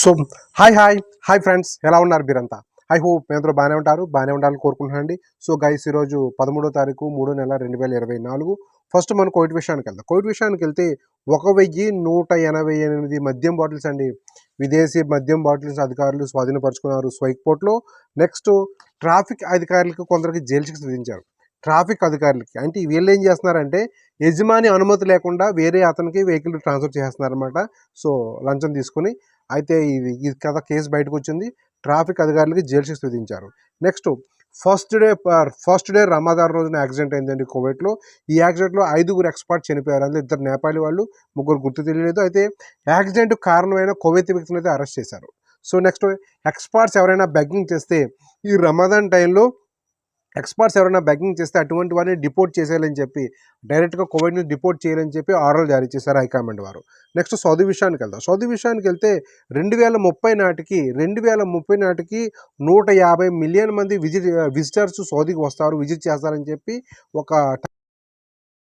So hi hi hi friends ఎలా ఉన్నారు మీరంతా? ఐ హోప్ మీ అందరూ బాగానే ఉంటారు బాగానే ఉండాలని కోరుకుంటున్నాను సో గైస్ ఈరోజు పదమూడో తారీఖు మూడో నెల రెండు వేల ఇరవై నాలుగు. ఫస్ట్ మనం కోవిడ్ విషయానికి వెళ్దాం. కోవిడ్ విషయానికి వెళ్తే ఒక వెయ్యి నూట ఎనభై ఎనిమిది మద్యం బాటిల్స్ అండి. విదేశీ మద్యం బాటిల్స్ అధికారులు స్వాధీనపరుచుకున్నారు స్వైక్పోర్ట్లో నెక్స్ట్ ట్రాఫిక్ అధికారులకు కొందరికి జైలు శిక్ష విధించారు. ట్రాఫిక్ అధికారులకి అంటే వీళ్ళు ఏం చేస్తున్నారంటే యజమాని అనుమతి లేకుండా వేరే అతనికి వెహికల్ ట్రాన్స్ఫర్ చేస్తున్నారనమాట సో లంచం తీసుకుని అయితే ఇది ఈ కథ కేసు బయటకు వచ్చింది ట్రాఫిక్ అధికారులకి జైలు శిక్ష విధించారు. Next first day first day Ramadan రోజున యాక్సిడెంట్ అయిందండి కోవిడ్లో ఈ యాక్సిడెంట్లో ఐదుగురు ఎక్స్పర్ట్ చనిపోయారు. అందులో ఇద్దరు నేపాలి వాళ్ళు ముగ్గురు గుర్తు తెలియలేదు. అయితే యాక్సిడెంట్ కారణమైన కోవిత్ వ్యక్తిని అయితే అరెస్ట్ చేశారు. సో నెక్స్ట్ ఎక్స్పర్ట్స్ ఎవరైనా బెగ్గింగ్ చేస్తే ఈ రమాదాన్ టైంలో ఎక్స్పర్ట్స్ ఎవరైనా బెగ్గింగ్ చేస్తే అటువంటి వారిని డిపోర్ట్ చేసేయాలని చెప్పి డైరెక్ట్గా కోవిడ్ని డిపోర్ట్ చేయాలని చెప్పి ఆర్డర్ జారీ చేశారు హైకమాండ్ వారు. నెక్స్ట్ సౌదీ విషయానికి వెళ్దాం. సౌదీ విషయానికి వెళ్తే రెండు వేల ముప్పై నాటికి రెండు వేల ముప్పై నాటికి నూట యాభై మిలియన్ మంది విజిట్ విజిటర్స్ సౌదీకి వస్తారు విజిట్ చేస్తారని చెప్పి ఒక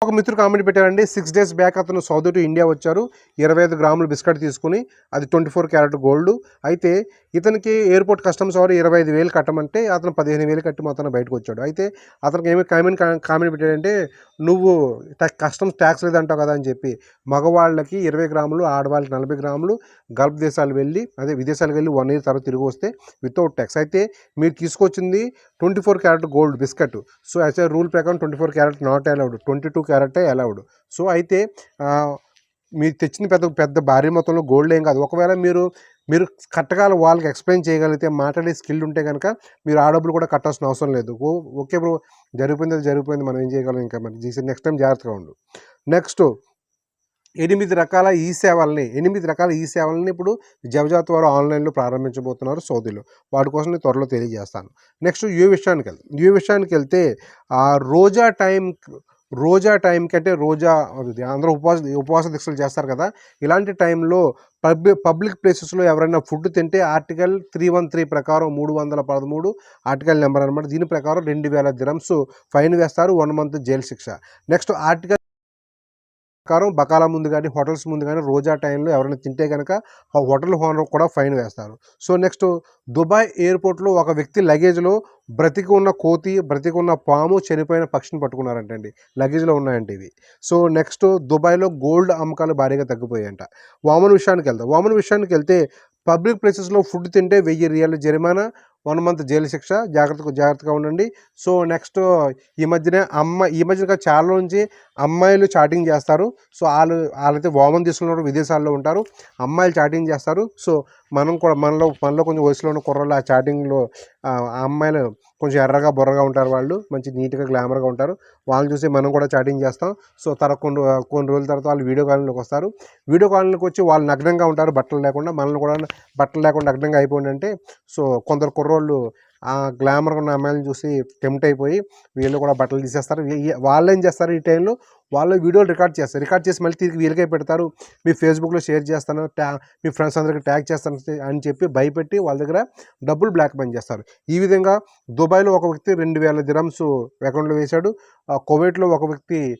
ఒక మిత్రుడు కామెంట్ పెట్టారండి సిక్స్ డేస్ బ్యాక్ అతను సౌదీ టు ఇండియా వచ్చారు ఇరవై ఐదు గ్రాములు బిస్కెట్ తీసుకుని అది ట్వంటీ ఫోర్ క్యారెట్ గోల్డ్. అయితే ఇతనికి ఎయిర్పోర్ట్ కస్టమ్స్ వారు ఇరవై ఐదు వేలు కట్టమంటే అతను పదిహేను వేలు కట్టి మొత్తం బయటకు వచ్చాడు. అయితే అతనికి ఏమి కామెంట్ కామెంట్ పెట్టాడంటే నువ్వు కస్టమ్స్ ట్యాక్స్ లేదంటావు కదా అని చెప్పి మగవాళ్ళకి ఇరవై గ్రాములు ఆడవాళ్ళకి నలభై గ్రాములు గల్ఫ్ దేశాలు వెళ్ళి అదే విదేశాలకు వెళ్ళి వన్ ఇయర్ తర్వాత తిరిగి వస్తే వితౌట్ ట్యాక్స్ అయితే మీరు తీసుకొచ్చింది twenty four carat gold biscuit. So as a rule ప్రకారం twenty four carat not allowed twenty two క్యారెటే allowed. So అయితే మీరు తెచ్చిన పెద్ద పెద్ద భారీ మొత్తంలో గోల్డ్ ఏం కాదు. ఒకవేళ మీరు మీరు కట్టగాల వాళ్ళకి ఎక్స్ప్లెయిన్ చేయగలిగితే మాట్లాడే స్కిల్ ఉంటే కనుక మీరు ఆ డబ్బులు కూడా కట్టాల్సిన అవసరం లేదు. ఓ ఓకే బ్రో జరిగిపోయింది అది జరిగిపోయింది మనం ఏం చేయగలం ఇంకా మరి? నెక్స్ట్ టైం జాగ్రత్తగా ఉండు. నెక్స్ట్ ఎనిమిది రకాల ఈ సేవల్ని ఎనిమిది రకాల ఈ సేవల్ని ఇప్పుడు జవజాత్ వారు ఆన్లైన్లో ప్రారంభించబోతున్నారు సౌదీలో. వాటి కోసం నేను త్వరలో తెలియజేస్తాను. నెక్స్ట్ యూ విషయానికి వెళ్తాను యూ విషయానికి వెళ్తే ఆ రోజా టైం రోజా టైం కంటే రోజా అది అందరూ ఉపవాస ఉపవాస దీక్షలు చేస్తారు కదా. ఇలాంటి టైంలో పబ్లిక్ పబ్లిక్ ప్లేసెస్లో ఎవరైనా ఫుడ్ తింటే ఆర్టికల్ త్రీ వన్ త్రీ ప్రకారం మూడు వందల పదమూడు ఆర్టికల్ నెంబర్ అనమాట దీని ప్రకారం రెండు వేల దిరమ్స్ ఫైన్ వేస్తారు వన్ మంత్ జైలు శిక్ష. నెక్స్ట్ ఆర్టికల్ ప్రకారం బకాల ముందు కానీ హోటల్స్ ముందు కానీ రోజా టైంలో ఎవరైనా తింటే కనుక ఆ హోటల్ ఓనర్ కూడా ఫైన్ వేస్తారు. సో నెక్స్ట్ దుబాయ్ ఎయిర్పోర్ట్లో ఒక వ్యక్తి లగేజ్లో బ్రతికి ఉన్న కోతి బ్రతికి ఉన్న పాము చనిపోయిన పక్షిని పట్టుకున్నారంటండి. లగేజ్లో ఉన్నాయంట ఇవి. సో నెక్స్ట్ దుబాయ్లో గోల్డ్ అమ్మకాలు భారీగా తగ్గిపోయాయంట. వామన్ విషయానికి వెళ్తాం వామన్ విషయానికి వెళ్తే పబ్లిక్ ప్లేసెస్లో ఫుడ్ తింటే వెయ్యి రియల్ జరిమానా వన్ మంత్ జైలు శిక్ష. జాగ్రత్తగా జాగ్రత్తగా ఉండండి. సో నెక్స్ట్ ఈ మధ్యనే అమ్మ ఈ మధ్యన చాలా నుంచి అమ్మాయిలు చాటింగ్ చేస్తారు. సో వాళ్ళు వాళ్ళైతే వామన్ తీసుకున్నప్పుడు విదేశాల్లో ఉంటారు. అమ్మాయిలు చాటింగ్ చేస్తారు. సో మనం కూడా మనలో మనలో కొంచెం వయసులో ఉన్న కుర్రలు ఆ చాటింగ్లో ఆ అమ్మాయిలు కొంచెం ఎర్రగా బుర్రగా ఉంటారు వాళ్ళు. మంచి నీట్గా గ్లామర్గా ఉంటారు. వాళ్ళని చూసి మనం కూడా చాటింగ్ చేస్తాం. సో తర్వాత కొన్ని కొన్ని రోజుల తర్వాత వాళ్ళు వీడియో కాలనీలోకి వస్తారు. వీడియో కాలనీలోకి వచ్చి వాళ్ళు నగ్నంగా ఉంటారు బట్టలు లేకుండా. మనల్ని కూడా బట్టలు లేకుండా నగ్నంగా అయిపోయిందంటే సో కొందరు కుర్రోళ్ళు ఆ గ్లామర్గా ఉన్న అమ్మాయిలను చూసి టెంప్ట్ అయిపోయి వీళ్ళు కూడా బట్టలు తీసేస్తారు. ఈ- వాళ్ళు ఏం చేస్తారు ఈ టైంలో? వాళ్ళు వీడియోలు రికార్డ్ చేస్తారు. రికార్డ్ చేసి మళ్ళీ తిరిగి వీళ్ళకే పెడతారు. మీ ఫేస్బుక్లో షేర్ చేస్తాను ట్యా మీ ఫ్రెండ్స్ అందరికి ట్యాగ్ చేస్తాను అని చెప్పి భయపెట్టి వాళ్ళ దగ్గర డబ్బులు బ్లాక్ మెయిల్ చేస్తారు. ఈ విధంగా దుబాయ్లో ఒక వ్యక్తి రెండు వేల దిరమ్స్ అకౌంట్లో వేశాడు. కోవిడ్లో ఒక వ్యక్తి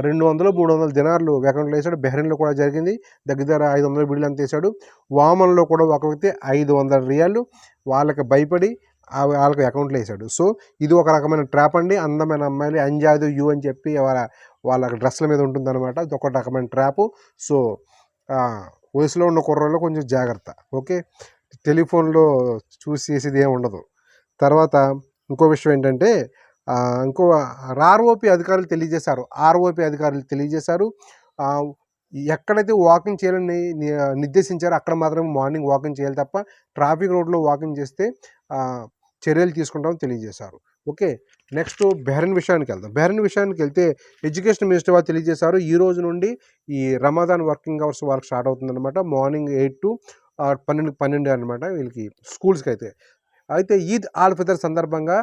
రెండు వందలు మూడు వందల దినార్లు అకౌంట్లో వేశాడు. బెహ్రెన్లో కూడా జరిగింది. దగ్గర దగ్గర ఐదు వందల బిడ్లు అంత వేశాడు. వామన్లో కూడా ఒక వ్యక్తి ఐదు వందల రియాలు. వాళ్ళకి భయపడి వాళ్ళకి అకౌంట్లో వేసాడు. సో ఇది ఒక రకమైన ట్రాప్ అండి. అందమైన అమ్మాయిలు అంజాదు యూ అని చెప్పి వాళ్ళ వాళ్ళ డ్రెస్ల మీద ఉంటుందన్నమాట. ఇది ఒక రకమైన ట్రాపు సో వయసులో ఉన్న కుర్రలో కొంచెం జాగ్రత్త. ఓకే? టెలిఫోన్లో చూసి చేసేది ఏమి ఉండదు. తర్వాత ఇంకో విషయం ఏంటంటే ఇంకో ఆర్ఓపి అధికారులు తెలియజేశారు. ఆర్ఓపి అధికారులు తెలియజేశారు. ఎక్కడైతే వాకింగ్ చేయాలని నిర్దేశించారో అక్కడ మాత్రమే మార్నింగ్ వాకింగ్ చేయాలి తప్ప ట్రాఫిక్ రోడ్లో వాకింగ్ చేస్తే చర్యలు తీసుకుంటామని తెలియజేశారు. ఓకే నెక్స్ట్ బెహ్రెన్ విషయానికి వెళ్దాం. బెహ్రెన్ విషయానికి వెళ్తే ఎడ్యుకేషన్ మినిస్టర్ వారు తెలియజేశారు ఈ రోజు నుండి ఈ Ramadan working hours work start అవుతుందన్నమాట. మార్నింగ్ ఎయిట్ టు పన్నెండు పన్నెండు అనమాట వీళ్ళకి స్కూల్స్కి అయితే. అయితే ఈద్ ఆల్ ఫితర్ సందర్భంగా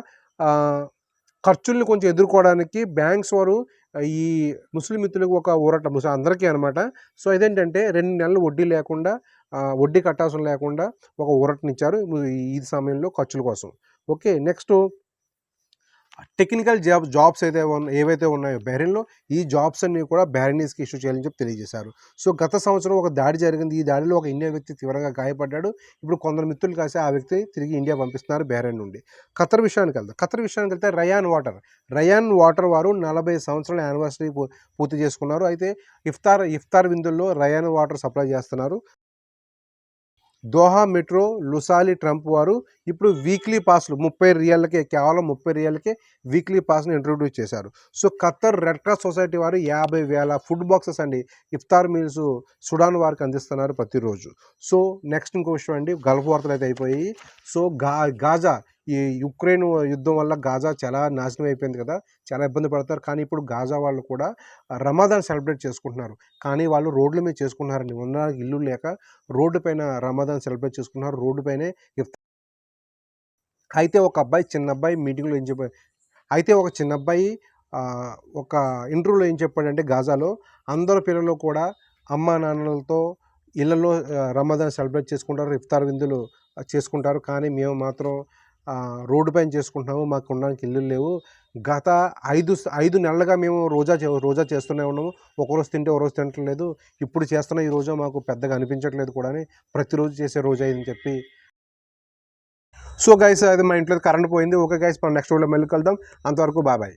ఖర్చుల్ని కొంచెం ఎదుర్కోవడానికి బ్యాంక్స్ వారు ఈ ముస్లిం మిత్రులకు ఒక ఊరట ముస్లిం అందరికీ అనమాట సో ఇదేంటంటే రెండు నెలలు వడ్డీ లేకుండా వడ్డీ కట్టాల్సిన లేకుండా ఒక ఊరటనిచ్చారు. ఈ సమయంలో ఖర్చుల కోసం. Okay next. Technical job jobs అయితే ఏవైతే ఉన్నాయో బెహ్రెన్లో ఈ జాబ్స్ అన్ని కూడా బెహ్రెనీస్కి ఇష్యూ చేయాలని చెప్పి తెలియజేశారు. సో గత సంవత్సరం ఒక దాడి జరిగింది. ఈ దాడిలో ఒక ఇండియన్ వ్యక్తి తీవ్రంగా గాయపడ్డాడు. ఇప్పుడు కొందరు మిత్రులు కాసి ఆ వ్యక్తి తిరిగి ఇండియా పంపిస్తున్నారు బెహ్రెన్ నుండి. ఖతర్ విషయానికి వెళ్తాం ఖతర్ విషయానికి వెళ్తే రయాన్ వాటర్. రయాన్ వాటర్ వారు నలభై సంవత్సరాల యానివర్సరీ పూర్తి చేసుకున్నారు. అయితే ఇఫ్తార్ ఇఫ్తార్ విందుల్లో రయాన్ వాటర్ సప్లై చేస్తున్నారు. దోహా మెట్రో లుసాలి ట్రంప్ వారు ఇప్పుడు వీక్లీ పాస్లు ముప్పై రియల్లకే కేవలం ముప్పై రియల్లకే వీక్లీ పాస్ను ఇంట్రొడ్యూస్ చేశారు. So Qatar red cross society వారు యాభై వేల ఫుడ్ బాక్సెస్ అండి ఇఫ్తార్ మీల్స్ సుడాన్ వారికి అందిస్తున్నారు ప్రతిరోజు. సో నెక్స్ట్ ఇంకో విషయం అండి గల్ఫ్ వార్తలు అయితే అయిపోయాయి. సో గా గాజా ఈ యుక్రెయిన్ యుద్ధం వల్ల గాజా చాలా నాశనం అయిపోయింది కదా చాలా ఇబ్బంది పడతారు. కానీ ఇప్పుడు గాజా వాళ్ళు కూడా రమాదాన్ సెలబ్రేట్ చేసుకుంటున్నారు. కానీ వాళ్ళు రోడ్ల మీద చేసుకుంటున్నారండి. ఉండడానికి ఇల్లు లేక రోడ్డు పైన రమాదాన్ సెలబ్రేట్ చేసుకుంటున్నారు. రోడ్డు పైనే అయితే ఒక అబ్బాయి చిన్న అబ్బాయి మీటింగ్లో ఏం చెప్పాడు? అయితే ఒక చిన్న అబ్బాయి ఒక ఇంటర్వ్యూలో ఏం చెప్పాడంటే గాజాలో అందరు పిల్లలు కూడా అమ్మా నాన్నలతో ఇళ్ళలో ఆ, రమదాన్ సెలబ్రేట్ చేసుకుంటారు. ఇఫ్తార్ విందులు చేసుకుంటారు. కానీ మేము మాత్రం రోడ్డు పైన చేసుకుంటున్నాము మాకు ఉండడానికి ఇల్లు లేవు. గత ఐదు ఐదు నెలలుగా మేము రోజా చే- రోజా చేస్తూనే ఉన్నాము. ఒకరోజు తింటే ఒక రోజు ఇప్పుడు చేస్తున్న ఈ రోజా మాకు పెద్దగా అనిపించట్లేదు కూడా అని ప్రతిరోజు చేసే రోజా అని చెప్పి. సో గైస్ అది మా ఇంట్లో కరెంట్ పోయింది. ఓకే గైస్ మనం నెక్స్ట్ వీడియో మళ్ళీ కలుద్దాం. అంతవరకు బాబాయ్